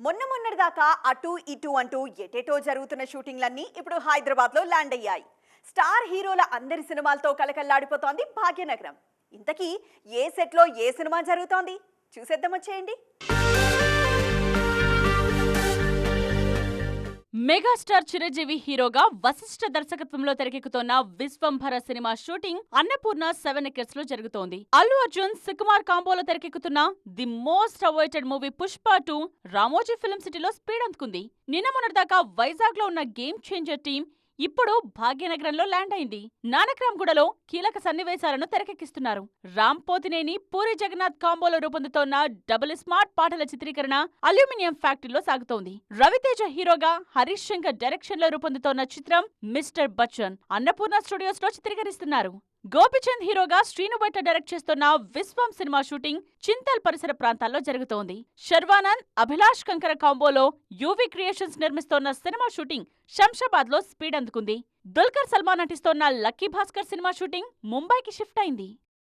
మొన్న మొన్నటిదాకా అటు ఇటు అంటూ ఎటెటో జరుగుతున్న షూటింగ్లన్నీ ఇప్పుడు హైదరాబాద్లో ల్యాండ్ అయ్యాయి. స్టార్ హీరోల అందరి సినిమాలతో కలకల్లాడిపోతోంది భాగ్యనగరం. ఇంతకీ ఏ సెట్లో ఏ సినిమా జరుగుతోంది? చూసేద్దాం వచ్చేయండి. మెగాస్టార్ చిరంజీవి హీరోగా వశిష్ఠ దర్శకత్వంలో తెరకెక్కుతోన్న Vishwambhara cinema shooting Annapurna seven ఎకర్స్లో జరుగుతోంది. అల్లు అర్జున్ సుకుమార్ కాంబోలో తెరకెక్కుతున్న the most awaited movie Pushpa two Ramoji film సిటీలో స్పీడ్ అందుకుంది. నిన్న మొన్నటిదాకా వైజాగ్లో ఉన్న గేమ్ చేంజర్ టీం ఇప్పుడు భాగ్యనగరంలో ల్యాండ్ అయింది నానక్రామ్గూడలో కీలక సన్నివేశాలను తెరకెక్కిస్తున్నారు. రామ్ పోతినేని పూరి జగన్నాథ్ కాంబోలో రూపొందుతోన్న డబుల్ స్మార్ట్ పాటల చిత్రీకరణ అల్యూమినియం ఫ్యాక్టరీలో సాగుతోంది. రవితేజ హీరోగా హరీష్ శంకర్ డైరెక్షన్లో రూపొందుతోన్న చిత్రం మిస్టర్ బచ్చన్ అన్నపూర్ణ స్టూడియోస్లో చిత్రీకరిస్తున్నారు. గోపిచంద్ హీరోగా శ్రీనుబట్ట డైరెక్ట్ చేస్తున్న విశ్వం సినిమా షూటింగ్ చింతల్ పరిసర ప్రాంతాల్లో జరుగుతోంది. శర్వానంద్ అభిలాష్ కంకర కాంబోలో యూవీ క్రియేషన్స్ నిర్మిస్తోన్న సినిమా షూటింగ్ శంషాబాద్లో స్పీడ్ అందుకుంది. దుల్కర్ సల్మాన్ నటిస్తోన్న లక్కీ భాస్కర్ సినిమా షూటింగ్ ముంబైకి షిఫ్ట్ అయింది.